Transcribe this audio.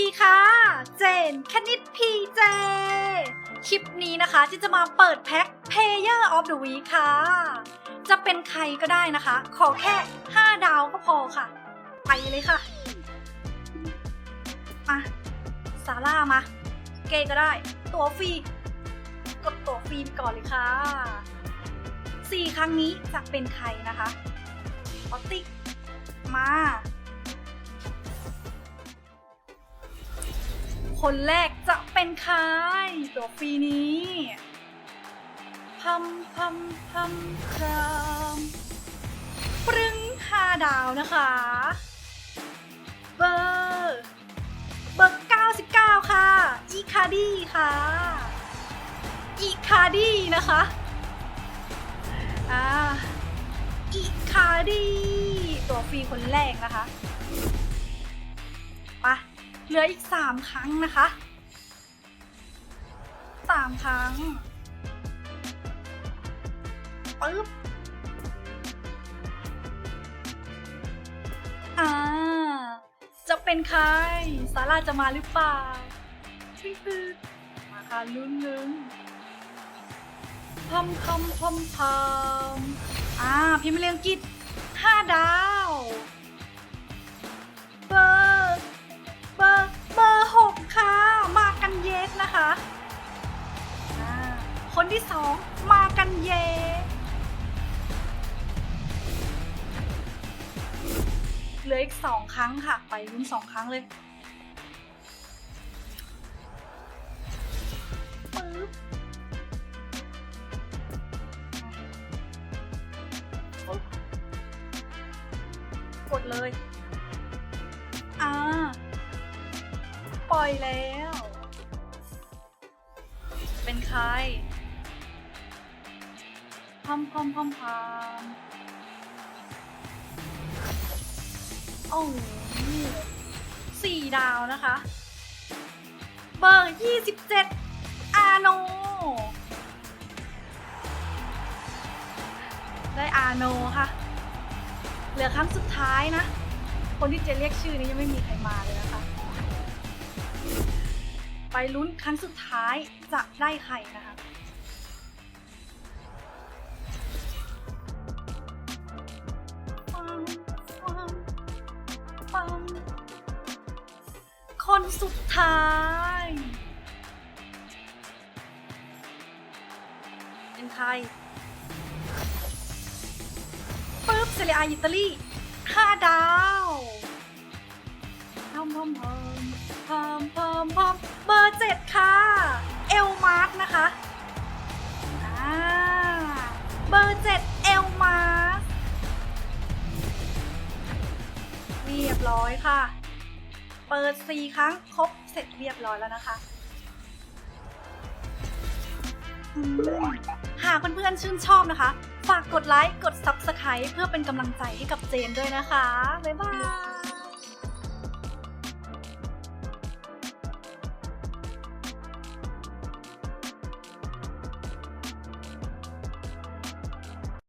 ีค่ะ เจนคณิตพีเจ คลิปนี้นะคะที่จะมาเปิดแพ็ค Player of the Week ค่ะ จะเป็นใครก็ได้นะคะ ขอแค่ 5 ดาวก็พอค่ะ ไปเลยค่ะ มาซาร่ามา เกย์ก็ได้ ตัวฟรี กดตัวฟรีไปก่อนเลยค่ะสี่ครั้งนี้จะเป็นใครนะคะออตติกมา คนแรกจะเป็นใครตัวฟรีนี้พัมพัมพัมครามปรึงห้าดาวนะคะ เบอร์เบอร์99ค่ะ อีคาดี้ค่ะ อีคาดี้นะคะอ่าอีคาดี้ตัวฟรีคนแรกนะคะ เหลืออีก 3 ครั้งนะคะ 3 ครั้งปึ๊บอ่า จะเป็นใครซาร่าจะมาหรือเปล่าชื่อคือมาค่ะลุ้นนึงพัมพัมพัมพัมอ่า พิมพ์เรียงกิจห้าดาว ที่สองมากันเย เหลืออีกสองครั้งค่ะ ไปลุ้นสองครั้งเลยปึ๊บกดเลย อ่า ปล่อยแล้ว เป็นใคร พัมพัมพัมพัมโอ้โหสี่ดาวนะคะ เบอร์ยี่สิบเจ็ดอาโน ได้อาโนค่ะ เหลือครั้งสุดท้ายนะ คนที่จะเรียกชื่อนี้ยังไม่มีใครมาเลยนะคะ ไปลุ้นครั้งสุดท้ายจะได้ใครนะคะ คนสุดท้าย เป็นใครปึ๊บเซเรียอิตาลีห้าดาวพอมพอมพอมพอมพอมพอมเบอร์เจ็ดค่ะ เอลมาร์กนะคะเบอร์เจ็ดเอลมาร์กเรียบร้อยค่ะ เปิด 4 ครั้งครบเสร็จเรียบร้อยแล้วนะคะ หากเพื่อนๆชื่นชอบนะคะ ฝากกดไลค์ กด Subscribe เพื่อเป็นกำลังใจให้กับเจนด้วยนะคะ บ๊ายบาย